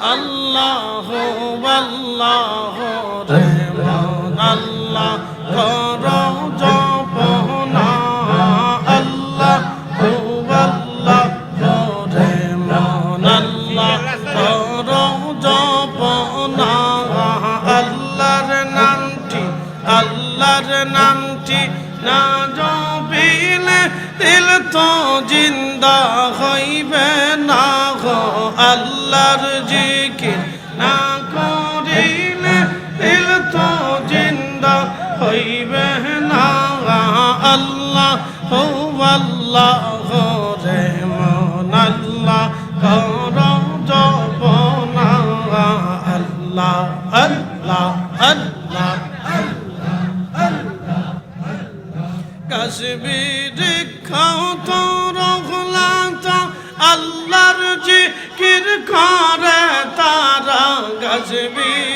আল্লাহ আল্লাহ রে মন আল্লাহ কর জপনা, আল্লাহ আল্লাহ রে মন আল্লাহ কর জপনা, আল্লাহর নামটি আল্লাহর নামটি না জপিলে দিল তো জিন্দা গো আল্লাহর জিকির না করিলে দিল তো জিন্দা হইবে না। আল্লাহ হো আল্লাহ রে মন আল্লাহ কর জপনা। আল্লাহ আল্লাহ আল্লাহ কাশ্মীর খাও তো রঘুলাতা আল্লাহর জিকির কাশ্মীর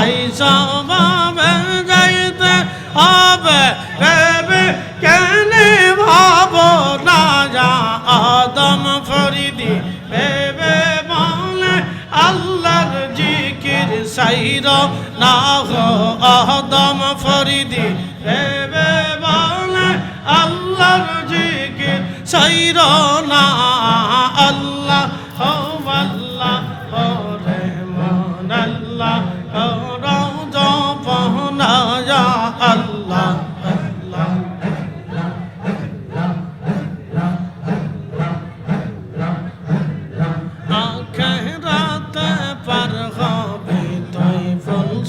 যা আইসো হবে যাইতে হবে ভেবে কানে ভাবো না যা আদম ফরিদি। ভেবে বলে আল্লাহর জিকির সাইর না গো আদম ফরিদি। ভেবে বলে আল্লাহর জিকির সাইর না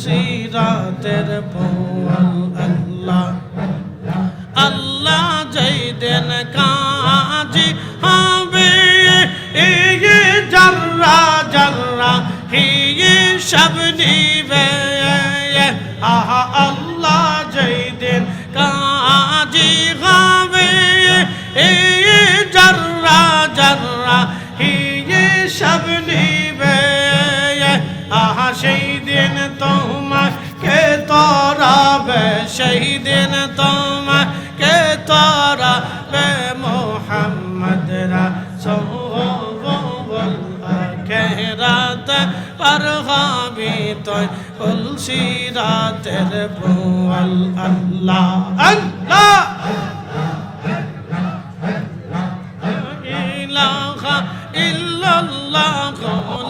ফুলসিরাতের পোয়াল আল্লাহ। আল্লাহ যাই দেন কাজি হবে এই জর্রা জর্রা সেই দিন তোমাকে তরাবে মোহাম্মদ রাসূল খেরাত পার হবি তুই তুলসী রাতের ভুয়াল আল্লাহ। আল্লাহ। ইলাহা ইল্লাল্লাহ,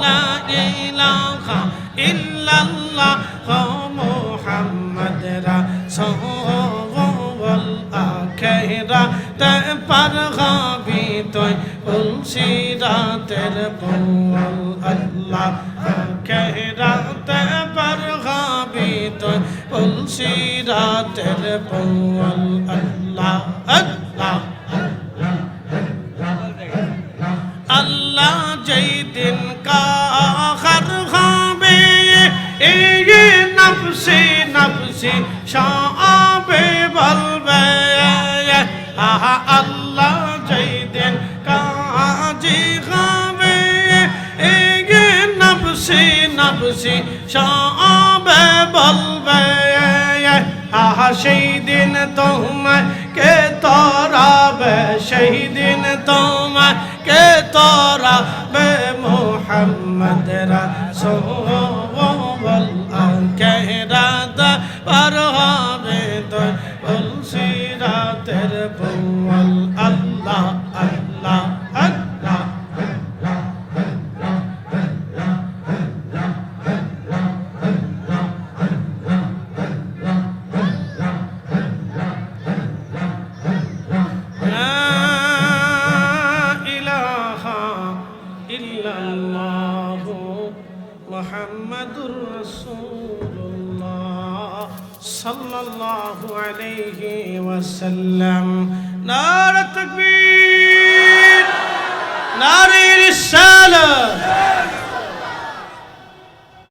লা ইলাহা ইল্লাল্লাহ। রাতের ভুয়াল আল্লাহ আখিরা তে পার হবি তুই তুলসী রাতের ভুয়াল সবে বলবে আহা, সেই দিন তোমায় কে তরাবে? সেই দিন তোমায় কে তরাবে? মোহাম্মদ রাসূল কেহরাদা صلى الله عليه وسلم نار التكبير نار الرسالة